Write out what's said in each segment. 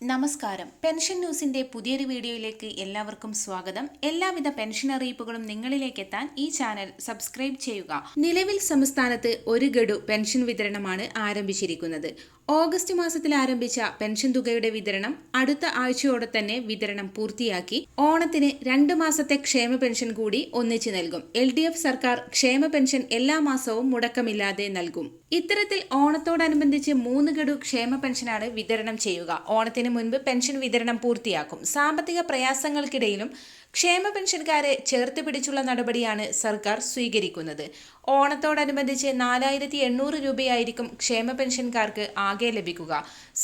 നമസ്കാരം. പെൻഷൻ ന്യൂസിന്റെ പുതിയൊരു വീഡിയോയിലേക്ക് എല്ലാവർക്കും സ്വാഗതം. എല്ലാവിധ പെൻഷൻ അറിയിപ്പുകളും നിങ്ങളിലേക്ക് എത്താൻ ഈ ചാനൽ സബ്സ്ക്രൈബ് ചെയ്യുക. നിലവിൽ സംസ്ഥാനത്ത് ഒരു ഗഡു പെൻഷൻ വിതരണമാണ് ആരംഭിച്ചിരിക്കുന്നത്. ഓഗസ്റ്റ് മാസത്തിൽ ആരംഭിച്ച പെൻഷൻ തുകയുടെ വിതരണം അടുത്ത ആഴ്ചയോടെ തന്നെ വിതരണം പൂർത്തിയാക്കി ഓണത്തിന് രണ്ട് മാസത്തെ ക്ഷേമ പെൻഷൻ കൂടി ഒന്നിച്ചു നൽകും. എൽ ഡി എഫ് സർക്കാർ ക്ഷേമ പെൻഷൻ എല്ലാ മാസവും മുടക്കമില്ലാതെ നൽകും. ഇത്തരത്തിൽ ഓണത്തോടനുബന്ധിച്ച് മൂന്ന് ഗഡു ക്ഷേമ പെൻഷനാണ് വിതരണം ചെയ്യുക. ഓണത്തിന് മുൻപ് പെൻഷൻ വിതരണം പൂർത്തിയാക്കും. സാമ്പത്തിക പ്രയാസങ്ങൾക്കിടയിലും ക്ഷേമ പെൻഷൻകാരെ ചേർത്ത് പിടിച്ചുള്ള നടപടിയാണ് സർക്കാർ സ്വീകരിക്കുന്നത്. ഓണത്തോടനുബന്ധിച്ച് നാലായിരത്തി എണ്ണൂറ് രൂപയായിരിക്കും ക്ഷേമ പെൻഷൻകാർക്ക് ആകെ ലഭിക്കുക.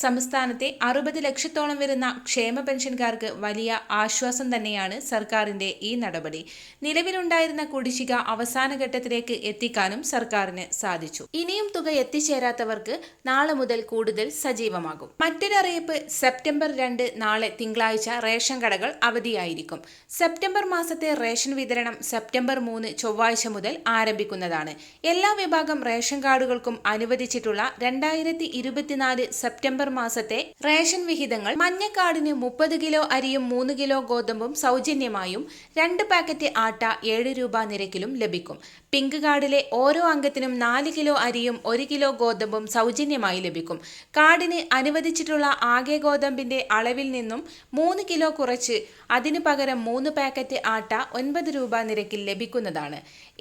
സംസ്ഥാനത്തെ അറുപത് ലക്ഷത്തോളം വരുന്ന ക്ഷേമ പെൻഷൻകാർക്ക് വലിയ ആശ്വാസം തന്നെയാണ് സർക്കാരിന്റെ ഈ നടപടി. നിലവിലുണ്ടായിരുന്ന കുടിശ്ശിക അവസാന ഘട്ടത്തിലേക്ക് എത്തിക്കാനും സർക്കാരിന് സാധിച്ചു. ഇനിയും തുക എത്തിച്ചേരാത്തവർക്ക് നാളെ മുതൽ കൂടുതൽ സജീവമാകും. മറ്റൊരറിയിപ്പ് സെപ്റ്റംബർ രണ്ട് നാളെ തിങ്കളാഴ്ച റേഷൻ കടകൾ അവധിയായിരിക്കും. സെപ്റ്റംബർ മാസത്തെ റേഷൻ വിതരണം സെപ്റ്റംബർ മൂന്ന് ചൊവ്വാഴ്ച മുതൽ ആരംഭിക്കുന്നതാണ്. എല്ലാ വിഭാഗം റേഷൻ കാർഡുകൾക്കും അനുവദിച്ചിട്ടുള്ള രണ്ടായിരത്തി ഇരുപത്തിനാല് സെപ്റ്റംബർ മാസത്തെ റേഷൻ വിഹിതങ്ങൾ മഞ്ഞ കാർഡിന് മുപ്പത് കിലോ അരിയും മൂന്ന് കിലോ ഗോതമ്പും സൗജന്യമായും രണ്ട് പാക്കറ്റ് ആട്ട ഏഴ് രൂപ നിരക്കിലും ലഭിക്കും. പിങ്ക് കാർഡിലെ ഓരോ അംഗത്തിനും നാല് കിലോ അരിയും ഒരു കിലോ ഗോതമ്പും സൗജന്യമായി ലഭിക്കും. കാർഡിന് അനുവദിച്ചിട്ടുള്ള ആകെ ഗോതമ്പിന്റെ അളവിൽ നിന്നും മൂന്ന് കിലോ കുറച്ച് അതിനു പകരം മൂന്ന് പാക്കറ്റ് ആട്ട ഒൻപത് രൂപ നിരക്കിൽ ലഭിക്കുന്നതാണ്.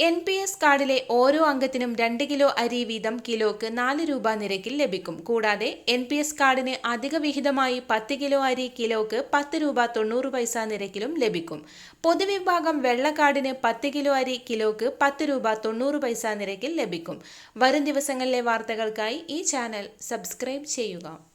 എൻ പി എസ് കാർഡിലെ ഓരോ അംഗത്തിനും രണ്ട് കിലോ അരി വീതം കിലോക്ക് നാല് രൂപ നിരക്കിൽ ലഭിക്കും. കൂടാതെ എൻ പി എസ് കാർഡിന് അധിക വിഹിതമായി പത്ത് കിലോ അരി കിലോക്ക് പത്ത് രൂപ തൊണ്ണൂറ് പൈസ നിരക്കിലും ലഭിക്കും. പൊതുവിഭാഗം വെള്ളക്കാർഡിന് പത്ത് കിലോ അരി കിലോക്ക് പത്ത് രൂപ തൊണ്ണൂറ് പൈസ നിരക്കിൽ ലഭിക്കും. വരും ദിവസങ്ങളിലെ വാർത്തകൾക്കായി ഈ ചാനൽ സബ്സ്ക്രൈബ് ചെയ്യുക.